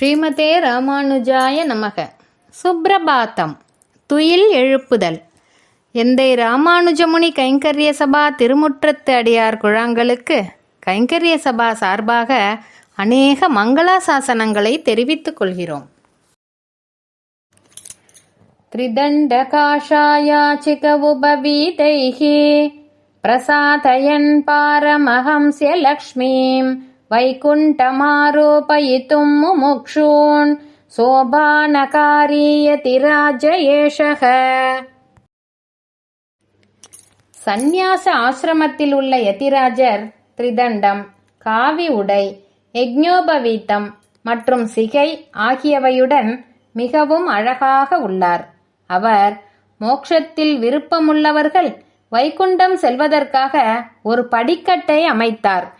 ஸ்ரீமதே ராமானுஜாய நமக. சுப்பிரபாத்தம் துயில் எழுப்புதல். எந்தை ராமானுஜமுனி கைங்கரிய சபா திருமுற்றத்து அடியார் குழாங்களுக்கு கைங்கரிய சபா சார்பாக அநேக மங்களாசாசனங்களை தெரிவித்துக் கொள்கிறோம். திரிதண்ட காஷாயாச்சிக உபவீதைஹி பிரசாதயன் பாரமஹம்சிய லக்ஷ்மீம். वैकुण्ठमारोपयितुम् मुमुक्षून् शोभानकारीयतिराज एषः சந்நியாச ஆசிரமத்தில் உள்ள யதிராஜர் திரிதண்டம் காவி உடை யக்ஞோபவீத்தம் மற்றும் சிகை ஆகியவையுடன் மிகவும் அழகாக உள்ளார் அவர் மோட்சத்தில் விருப்பமுள்ளவர்கள் வைகுண்டம் செல்வதற்காக ஒரு படிக்கட்டை அமைத்தார்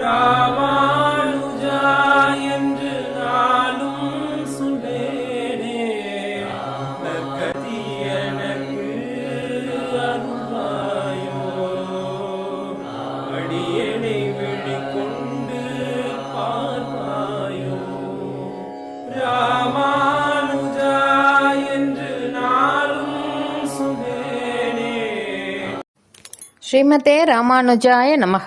ராமானுஜா என்று நானும் எனக்கு அருள்வாயோ. அடியனை விழிக்கொண்டு ஸ்ரீமதே ராமானுஜாய நமக.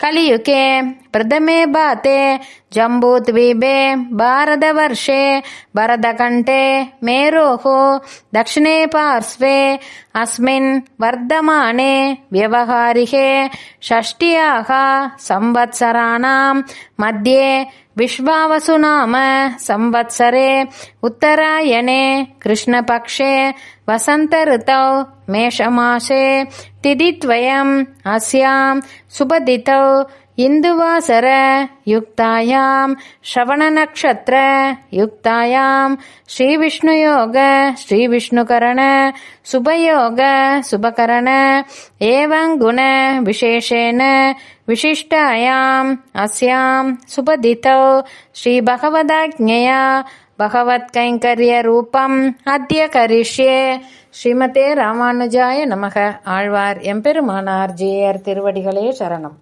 कलियुगे प्रथमे बाते जम्बूद्वीपे भारतवर्षे भरतकण्ठे मेरोः दक्षिणे पार्श्वे अस्मिन् वर्धमाने व्यवहारिके षष्ट्याः संवत्सराणां मध्ये विश्वावसु नाम संवत्सरे उत्तरायणे कृष्णपक्षे वसन्तऋतौ मेषमासे तिथिद्वयम् अस्यां सुपदितौ इन्दुवासर युक्तायां श्रवणनक्षत्र युक्तायां श्रीविष्णुयोग श्रीविष्णुकरण सुभयोग सुभकरण एवं गुण विशेषेण विशिष्टायाम् अस्यां सुपदितौ श्रीभगवदाज्ञया பகவத்கைங்கரியரூபம் அத்திய கரிஷ்யே ஸ்ரீமதே ராமானுஜாய நமக ஆழ்வார் எம்பெருமானார் ஜேயர் திருவடிகளே சரணம்